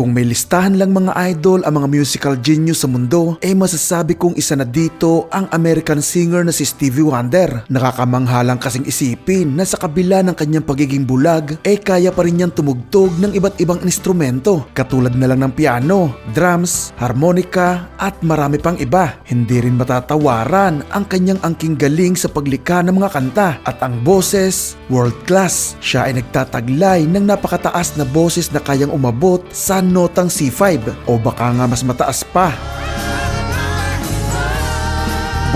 Kung may listahan lang mga idol ang mga musical genius sa mundo, eh masasabi kong isa na dito ang American singer na si Stevie Wonder. Nakakamanghalang kasing isipin na sa kabila ng kanyang pagiging bulag, eh kaya pa rin niyang tumugtog ng iba't ibang instrumento, katulad na lang ng piano, drums, harmonica, at marami pang iba. Hindi rin matatawaran ang kanyang angking galing sa paglikha ng mga kanta at ang boses, world class. Siya ay nagtataglay ng napakataas na boses na kayang umabot sa notang C5 o baka nga mas mataas pa.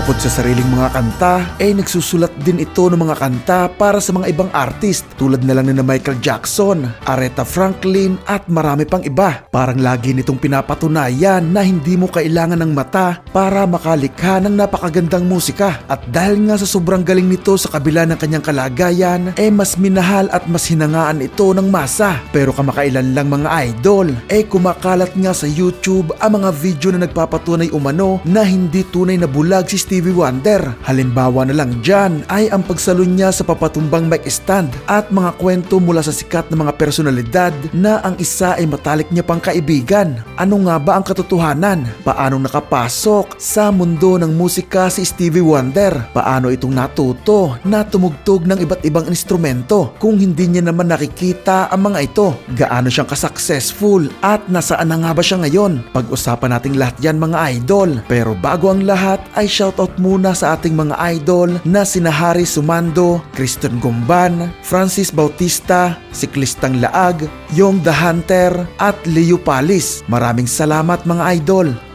Bukod sa sariling mga kanta, ay nagsusulat din ito ng mga kanta para sa mga ibang artist tulad na lang ni Michael Jackson, Aretha Franklin at marami pang iba. Parang lagi nitong pinapatunayan na hindi mo kailangan ng mata para makalikha ng napakagandang musika. At dahil nga sa sobrang galing nito sa kabila ng kanyang kalagayan, eh mas minahal at mas hinangaan ito ng masa. Pero kamakailan lang mga idol, eh kumakalat nga sa YouTube ang mga video na nagpapatunay umano na hindi tunay na bulag si Stevie Wonder. Halimbawa na lang dyan ay ang pagsalon niya sa papatumbang mic stand at mga kwento mula sa sikat na mga personalidad na ang isa ay matalik niya pang kaibigan. Ano nga ba ang katotohanan? Paano nakapasok sa mundo ng musika si Stevie Wonder? Paano itong natuto na tumugtog ng iba't ibang instrumento kung hindi niya naman nakikita ang mga ito? Gaano siyang kasuccessful at nasaan na nga ba siya ngayon? Pag-usapan natin lahat yan mga idol. Pero bago ang lahat ay shoutout muna sa ating mga idol na sina Harry Sumando, Kristen Gumban, Francis Bautista, si Klistang Laag, Yong the Hunter at Leo Palis. Maraming salamat mga idol.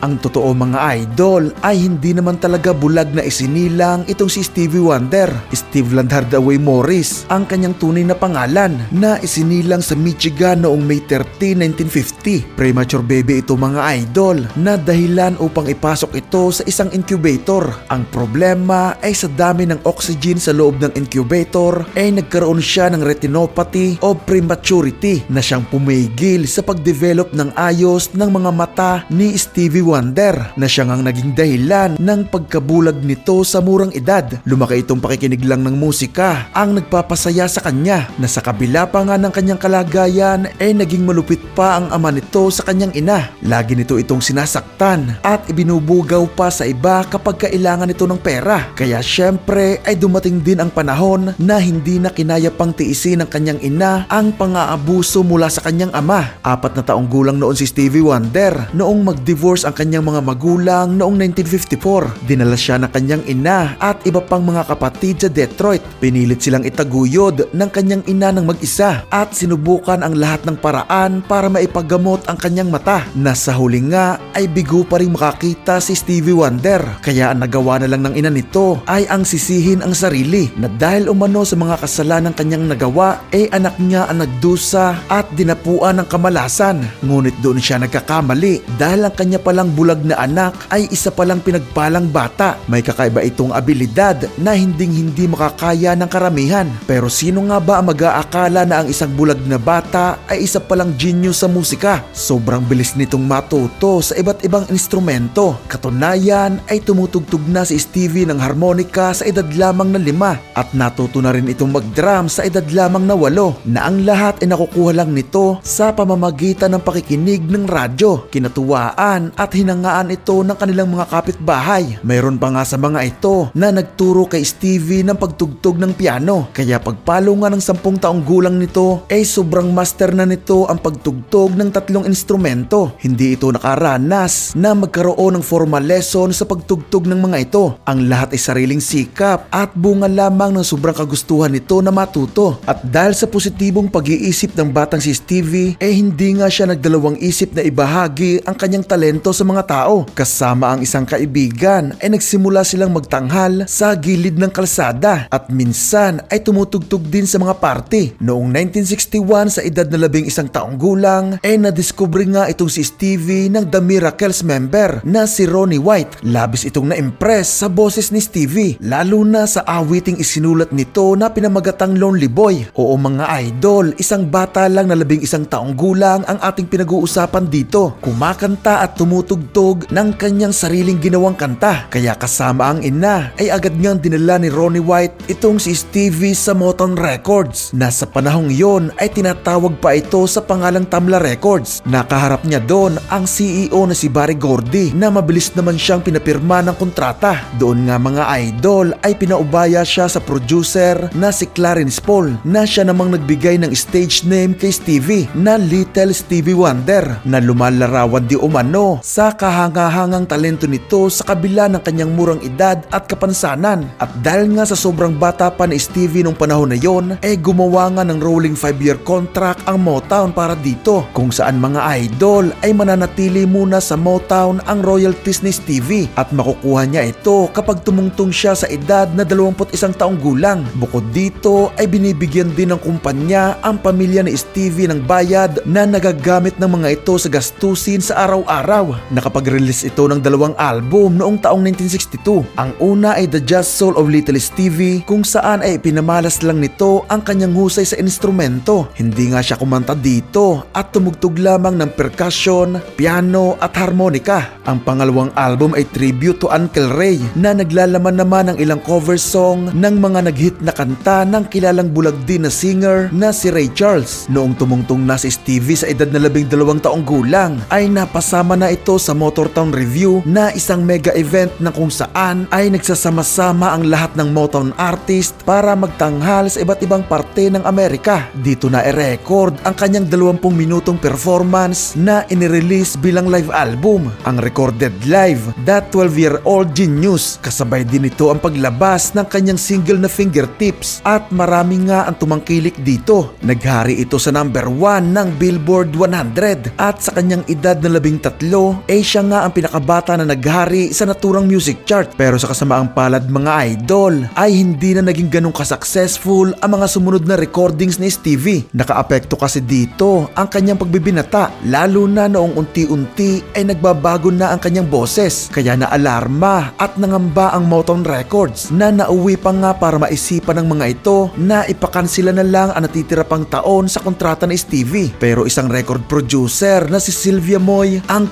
Ang totoo mga idol ay hindi naman talaga bulag na isinilang itong si Stevie Wonder. Steve Landhardaway Morris ang kanyang tunay na pangalan na isinilang sa Michigan noong May 13, 1950. Premature baby ito mga idol na dahilan upang ipasok ito sa isang incubator. Ang problema ay sa dami ng oxygen sa loob ng incubator ay nagkaroon siya ng retinopathy o prematurity na siyang pumigil sa pagdevelop ng ayos ng mga mata ni Stevie Wonder na siya ngang naging dahilan ng pagkabulag nito sa murang edad. Lumaki itong pakikinig lang ng musika ang nagpapasaya sa kanya na sa kabila pa nga ng kanyang kalagayan ay naging malupit pa ang ama nito sa kanyang ina. Lagi nito itong sinasaktan at ibinubugaw pa sa iba kapag kailangan nito ng pera. Kaya syempre ay dumating din ang panahon na hindi na kinaya pang tiisin ng kanyang ina ang pang-aabuso mula sa kanyang ama. Apat na taong gulang noon si Stevie Wonder noong mag-divorce ang kanyang mga magulang noong 1954. Dinala siya ng kanyang ina at iba pang mga kapatid sa Detroit. Pinilit silang itaguyod ng kanyang ina ng mag-isa at sinubukan ang lahat ng paraan para maipagamot ang kanyang mata. Nasa huli nga ay bigo pa rin makakita si Stevie Wonder. Kaya ang nagawa na lang ng ina nito ay ang sisihin ang sarili na dahil umano sa mga kasalanan kanyang nagawa ay anak niya ang nagdusa at dinapuan ng kamalasan. Ngunit doon siya nagkakamali dahil ang kanya palang bulag na anak ay isa palang pinagpalang bata. May kakaiba itong abilidad na hinding hindi makakaya ng karamihan. Pero sino nga ba ang mag-aakala na ang isang bulag na bata ay isa palang genius sa musika? Sobrang bilis nitong matuto sa iba't ibang instrumento. Katunayan ay tumutugtog na si Stevie ng harmonica sa edad lamang na lima at natuto na rin itong mag-drum sa edad lamang na walo na ang lahat ay nakukuha lang nito sa pamamagitan ng pakikinig ng radyo, kinatuwaan at hinangaan ito ng kanilang mga kapitbahay. Mayroon pa nga sa mga ito na nagturo kay Stevie ng pagtugtog ng piano kaya pagpalo nga ng sampung taong gulang nito ay sobrang master na nito ang pagtugtog ng tatlong instrumento. Hindi ito nakaranas na magkaroon ng formal lesson sa pagtugtog ng mga ito. Ang lahat ay sariling sikap at bunga lamang ng sobrang kagustuhan nito na matuto. At dahil sa positibong pag-iisip ng batang si Stevie, eh hindi nga siya nagdalawang isip na ibahagi ang kanyang talento sa mga tao. Kasama ang isang kaibigan ay nagsimula silang magtanghal sa gilid ng kalsada at minsan ay tumutugtog din sa mga party. Noong 1961 sa edad na labing isang taong gulang ay nadiskubre nga itong si Stevie ng The Miracles member na si Ronnie White. Labis itong na-impress sa boses ni Stevie lalo na sa awiting isinulat nito na pinamagatang Lonely Boy. Oo mga idol, isang bata lang na labing isang taong gulang ang ating pinag-uusapan dito. Kumakanta at tumutugtog tumutugtog ng kanyang sariling ginawang kanta. Kaya kasama ang ina ay agad niyang dinala ni Ronnie White itong si Stevie sa Motown Records na sa panahong yon ay tinatawag pa ito sa pangalang Tamla Records. Nakaharap niya doon ang CEO na si Barry Gordy na mabilis naman siyang pinapirma ng kontrata. Doon nga mga idol ay pinaubaya siya sa producer na si Clarence Paul na siya namang nagbigay ng stage name kay Stevie na Little Stevie Wonder na lumalarawan di umano sa kahangahangang talento nito sa kabila ng kanyang murang edad at kapansanan. At dahil nga sa sobrang bata pa ni Stevie nung panahon na yon, eh gumawa nga ng rolling 5-year contract ang Motown para dito kung saan mga idol ay mananatili muna sa Motown ang royalties ni Stevie at makukuha niya ito kapag tumungtong siya sa edad na 21 taong gulang. Bukod dito ay binibigyan din ng kumpanya ang pamilya ni Stevie ng bayad na nagagamit ng mga ito sa gastusin sa araw-araw. Nakapag-release ito ng dalawang album noong taong 1962. Ang una ay The Just Soul of Little Stevie kung saan ay pinamalas lang nito ang kanyang husay sa instrumento. Hindi nga siya kumanta dito at tumugtog lamang ng percussion, piano at harmonika. Ang pangalawang album ay tribute to Uncle Ray na naglalaman naman ng ilang cover song ng mga nag-hit na kanta ng kilalang bulag din na singer na si Ray Charles. Noong tumungtong na si Stevie sa edad na labing dalawang taong gulang ay napasama na ito sa Motortown Review na isang mega event na kung saan ay nagsasama-sama ang lahat ng Motown artist para magtanghal sa iba't ibang parte ng Amerika. Dito na i-record ang kanyang 20 minutong performance na inirelease bilang live album. Ang recorded live, That 12-Year-Old Genius. Kasabay din ito ang paglabas ng kanyang single na Fingertips at marami nga ang tumangkilik dito. Naghari ito sa number 1 ng Billboard 100 at sa kanyang edad na labing tatlo, eh siya nga ang pinakabata na naghari sa naturang music chart. Pero sa kasamaang palad mga idol, ay hindi na naging ganong ka-successful ang mga sumunod na recordings ni Stevie. Nakaapekto kasi dito ang kanyang pagbibinata, lalo na noong unti-unti ay nagbabago na ang kanyang boses. Kaya naalarma at nangamba ang Motown Records na nauwi pa nga para maisipan ng mga ito na ipakansila na lang ang natitira pang taon sa kontrata ni Stevie. Pero isang record producer na si Sylvia Moy ang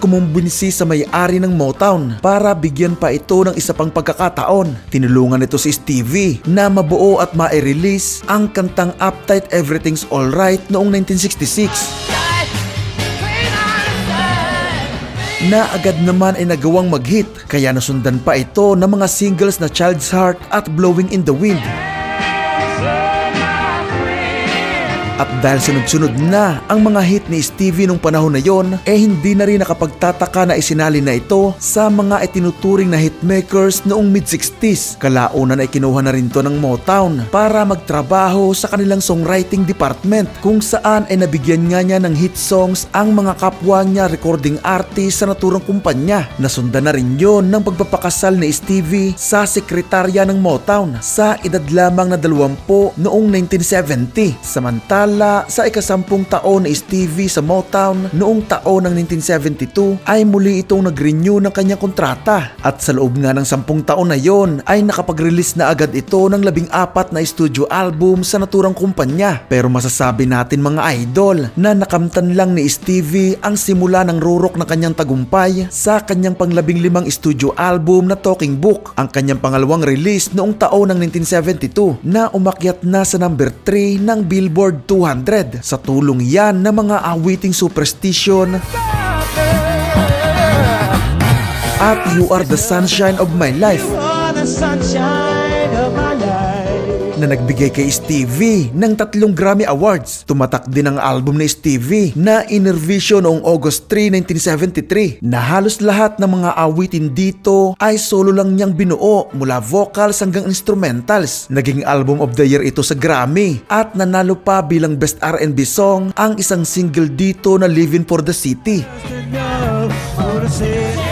kumumbinsi sa may-ari ng Motown para bigyan pa ito ng isa pang pagkakataon. Tinulungan nito si Stevie na mabuo at ma-release ang kantang Uptight Everything's Alright noong 1966 na agad naman ay nagawang mag-hit kaya nasundan pa ito ng mga singles na Child's Heart at Blowing in the Wind. At dahil sunod-sunod na ang mga hit ni Stevie nung panahon na yon, eh hindi na rin nakapagtataka na isinali na ito sa mga itinuturing na hitmakers noong mid-60s. Kalaunan ay kinuha na rin to ng Motown para magtrabaho sa kanilang songwriting department kung saan ay nabigyan nga niya ng hit songs ang mga kapwa niya recording artist sa naturang kumpanya. Nasundan na rin yon ng pagpapakasal ni Stevie sa sekretarya ng Motown sa edad lamang na 20 noong 1970. Samantala sa ikasampung taon ni Stevie sa Motown noong taon ng 1972 ay muli itong nag-renew ng kanyang kontrata at sa loob nga ng sampung taon na yon ay nakapag-release na agad ito ng labing apat na studio album sa naturang kumpanya. Pero masasabi natin mga idol na nakamtan lang ni Stevie ang simula ng rurok ng kanyang tagumpay sa kanyang panglabing limang studio album na Talking Book, ang kanyang pangalawang release noong taon ng 1972 na umakyat na sa number 3 ng Billboard 200 sa tulong yan ng mga awiting superstition. At You Are the Sunshine of My Life na nagbigay kay Stevie ng tatlong Grammy Awards. Tumatak din ang album ni Stevie na Innervision noong August 3, 1973 na halos lahat ng mga awitin dito ay solo lang niyang binuo mula vocals hanggang instrumentals. Naging album of the year ito sa Grammy at nanalo pa bilang best R&B song ang isang single dito na Living for the City. Enough the city.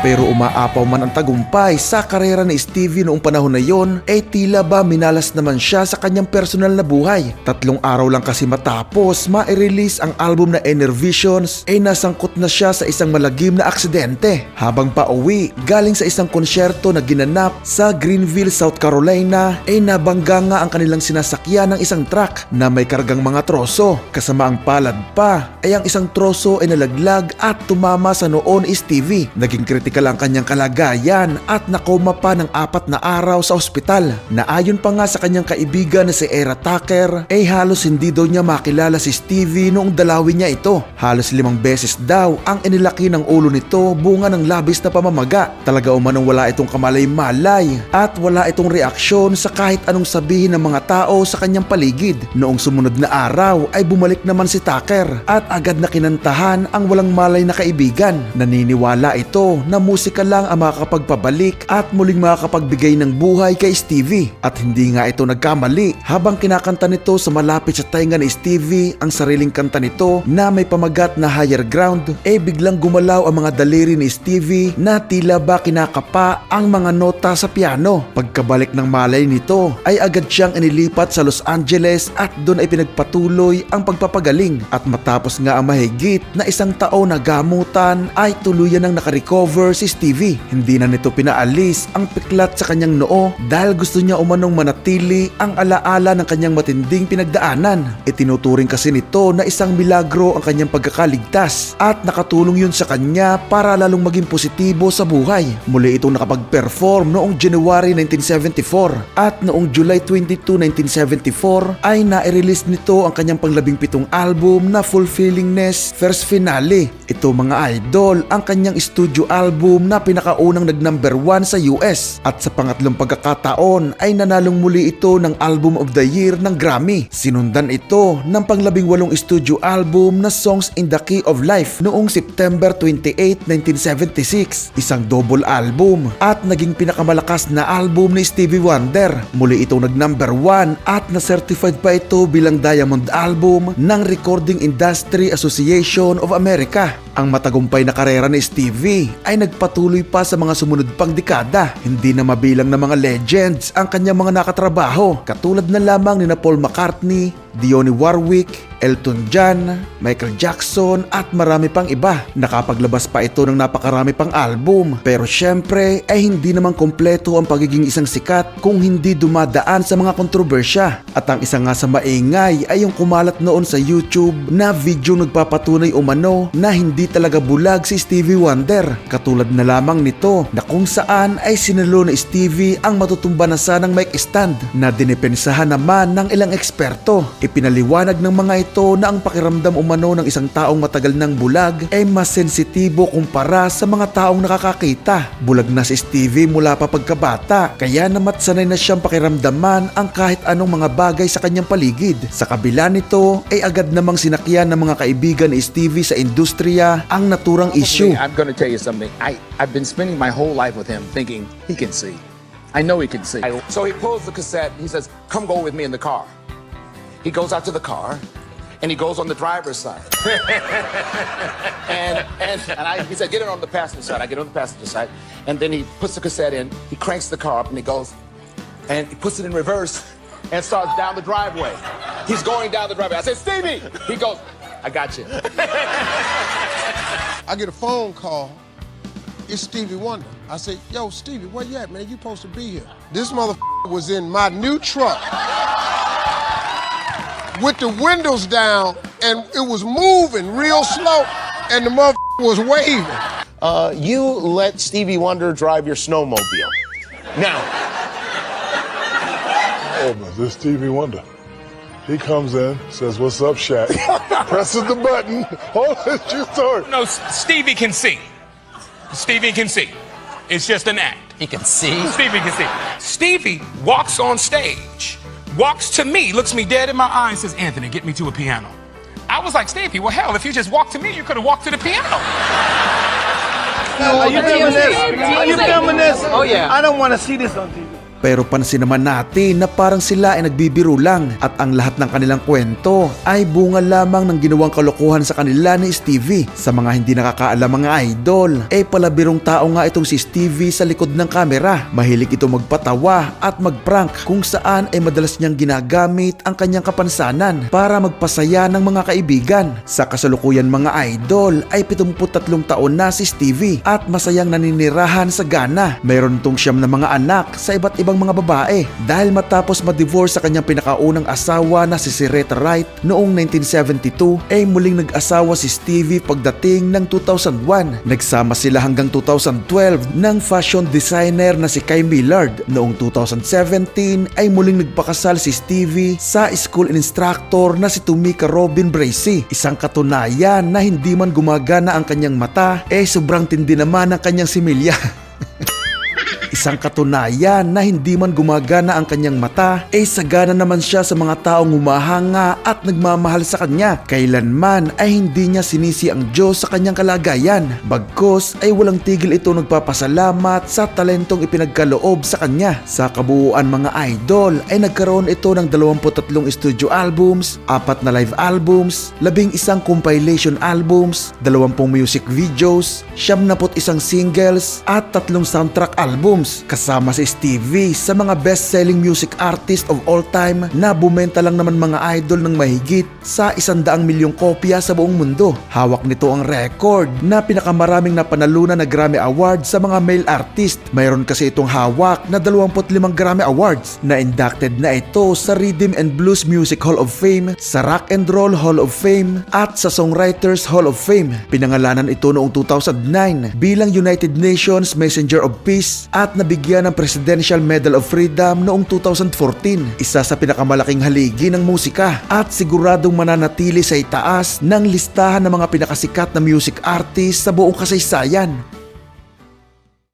Pero umaapaw man ang tagumpay sa karera ni Stevie noong panahon na yon, eh tila ba minalas naman siya sa kanyang personal na buhay. Tatlong araw lang kasi matapos ma-release ang album na Inner Visions, eh nasangkot na siya sa isang malagim na aksidente. Habang pauwi, galing sa isang konsyerto na ginanap sa Greenville, South Carolina, eh nabangga nga ang kanilang sinasakyan ng isang truck na may kargang mga troso. Kasama ang palad pa, ay ang isang troso ay nalaglag at tumama sa noon ni Stevie. Naging kritikal ang kanyang kalagayan at nakoma pa ng apat na araw sa ospital. Na ayon pa nga sa kanyang kaibigan na si Era Tucker, ay halos hindi daw niya makilala si Stevie noong dalawin niya ito. Halos limang beses daw ang inilaki ng ulo nito bunga ng labis na pamamaga. Talaga umanong wala itong kamalay-malay at wala itong reaksyon sa kahit anong sabihin ng mga tao sa kanyang paligid. Noong sumunod na araw ay bumalik naman si Tucker at agad na kinantahan ang walang malay na kaibigan. Naniniwala ito na musika lang ang makakapagpabalik at muling makakapagbigay ng buhay kay Stevie. At hindi nga ito nagkamali habang kinakanta nito sa malapit sa tainga ni Stevie ang sariling kanta nito na may pamagat na higher ground eh biglang gumalaw ang mga daliri ni Stevie na tila ba kinakapa ang mga nota sa piano. Pagkabalik ng malay nito ay agad siyang inilipat sa Los Angeles at doon ay pinagpatuloy ang pagpapagaling at matapos nga ang mahigit na isang taon na gamutan ay tuluyan nang nakarecover si Stevie. Hindi na nito pinaalis ang piklat sa kanyang noo dahil gusto niya umanong manatili ang alaala ng kanyang matinding pinagdaanan. Itinuturing kasi nito na isang milagro ang kanyang pagkakaligtas at nakatulong yun sa kanya para lalong maging positibo sa buhay. Muli itong nakapag-perform noong January 1974 at noong July 22, 1974 ay na-release nito ang kanyang panglabing pitong album na Fulfillingness First Finale. Ito mga idol ang kanyang studio album na pinakaunang nag-number 1 sa US at sa pangatlong pagkakataon ay nanalong muli ito ng Album of the Year ng Grammy. Sinundan ito ng panglabing walong studio album na Songs in the Key of Life noong September 28, 1976. Isang double album at naging pinakamalakas na album ni Stevie Wonder. Muli itong nag-number 1 at na-certified pa ito bilang Diamond Album ng Recording Industry Association of America. Ang matagumpay na karera ni Stevie ay nagpatuloy pa sa mga sumunod pang dekada. Hindi na mabilang na mga legends ang kanyang mga nakatrabaho katulad na lamang ni na Paul McCartney, Dionne Warwick, Elton John, Michael Jackson at marami pang iba. Nakapaglabas pa ito ng napakarami pang album. Pero syempre ay hindi naman kompleto ang pagiging isang sikat kung hindi dumadaan sa mga kontrobersya. At ang isa nga sa maingay ay yung kumalat noon sa YouTube na video nagpapatunay umano na hindi talaga bulag si Stevie Wonder. Katulad na lamang nito na kung saan ay sinalo ni Stevie ang matutumba na sanang mic stand na dinipensahan naman ng ilang eksperto. Ipinaliwanag ng mga ito na ang pakiramdam umano ng isang taong matagal ng bulag ay mas sensitibo kumpara sa mga taong nakakakita. Bulag na si Stevie mula pa pagkabata kaya namat sanay na siyang pakiramdaman ang kahit anong mga bagay sa kanyang paligid. Sa kabila nito ay agad namang sinakyan ng mga kaibigan ni Stevie sa industriya ang naturang issue. I'm going to tell you something. I, I've been spending my whole life with him thinking he can see. I know he can see. So he pulls the cassette. He says, Come go with me in the car. He goes out to the car and he goes on the driver's side. and and, and I, he said, Get it on the passenger side. I get on the passenger side. And then he puts the cassette in. He cranks the car up and he goes and he puts it in reverse and starts down the driveway. He's going down the driveway. I said, Stevie! He goes, I got you. I get a phone call. It's Stevie Wonder. I say, yo, Stevie, where you at, man? You supposed to be here. This motherfucker was in my new truck with the windows down, and it was moving real slow, and the motherfucker was waving. Uh, you let Stevie Wonder drive your snowmobile. Now, Oh, man, this Stevie Wonder. He comes in, says, "What's up, Shaq?" Presses the button. Oh, it's true story. No, Stevie can see. Stevie can see. It's just an act. He can see. Stevie can see. Stevie walks on stage, walks to me, looks me dead in my eye, and says, Anthony, get me to a piano. I was like, Stevie, well, hell, if you just walked to me, you could have walked to the piano. Are you filming this? Are you filming this? Oh, yeah. I don't want to see this on TV. Pero pansin naman natin na parang sila ay nagbibiro lang at ang lahat ng kanilang kwento ay bunga lamang ng ginawang kalokohan sa kanila ni Stevie. Sa mga hindi nakakaalam mga idol, eh palabirong tao nga itong si Stevie sa likod ng kamera. Mahilig ito magpatawa at magprank kung saan ay madalas niyang ginagamit ang kanyang kapansanan para magpasaya ng mga kaibigan. Sa kasalukuyan mga idol ay 73 taon na si Stevie at masayang naninirahan sa Ghana. Mayroon itong siyam na mga anak sa iba't ibang mga babae dahil matapos ma-divorce sa kanyang pinakaunang asawa na si Sireta Wright noong 1972 ay muling nag-asawa si Stevie pagdating ng 2001. Nagsama sila hanggang 2012 ng fashion designer na si Kai Millard. Noong 2017 ay muling nagpakasal si Stevie sa school instructor na si Tumika Robin Bracy. Isang katunayan na hindi man gumagana ang kanyang mata, eh sobrang tindi naman ang kanyang similya. Isang katunayan na hindi man gumagana ang kanyang mata, ay sagana naman siya sa mga taong humahanga at nagmamahal sa kanya. Kailanman ay hindi niya sinisi ang Diyos sa kanyang kalagayan. Bagkos ay walang tigil ito nagpapasalamat sa talentong ipinagkaloob sa kanya. Sa kabuuan mga idol ay nagkaroon ito ng 23 studio albums, apat na live albums, labing isang compilation albums, 20 music videos, 71 singles at tatlong soundtrack albums kasama si Stevie sa mga best-selling music artist of all time na bumenta lang naman mga idol ng mahigit sa isandaang milyong kopya sa buong mundo. Hawak nito ang record na pinakamaraming napanalunan na Grammy Award sa mga male artist. Mayroon kasi itong hawak na 25 Grammy Awards na inducted na ito sa Rhythm and Blues Music Hall of Fame, sa Rock and Roll Hall of Fame at sa Songwriters Hall of Fame. Pinangalanan ito noong 2009 bilang United Nations Messenger of Peace at nabigyan ng Presidential Medal of Freedom noong 2014. Isa sa pinakamalaking haligi ng musika at siguradong mananatili sa itaas ng listahan ng mga pinakasikat na music artist sa buong kasaysayan.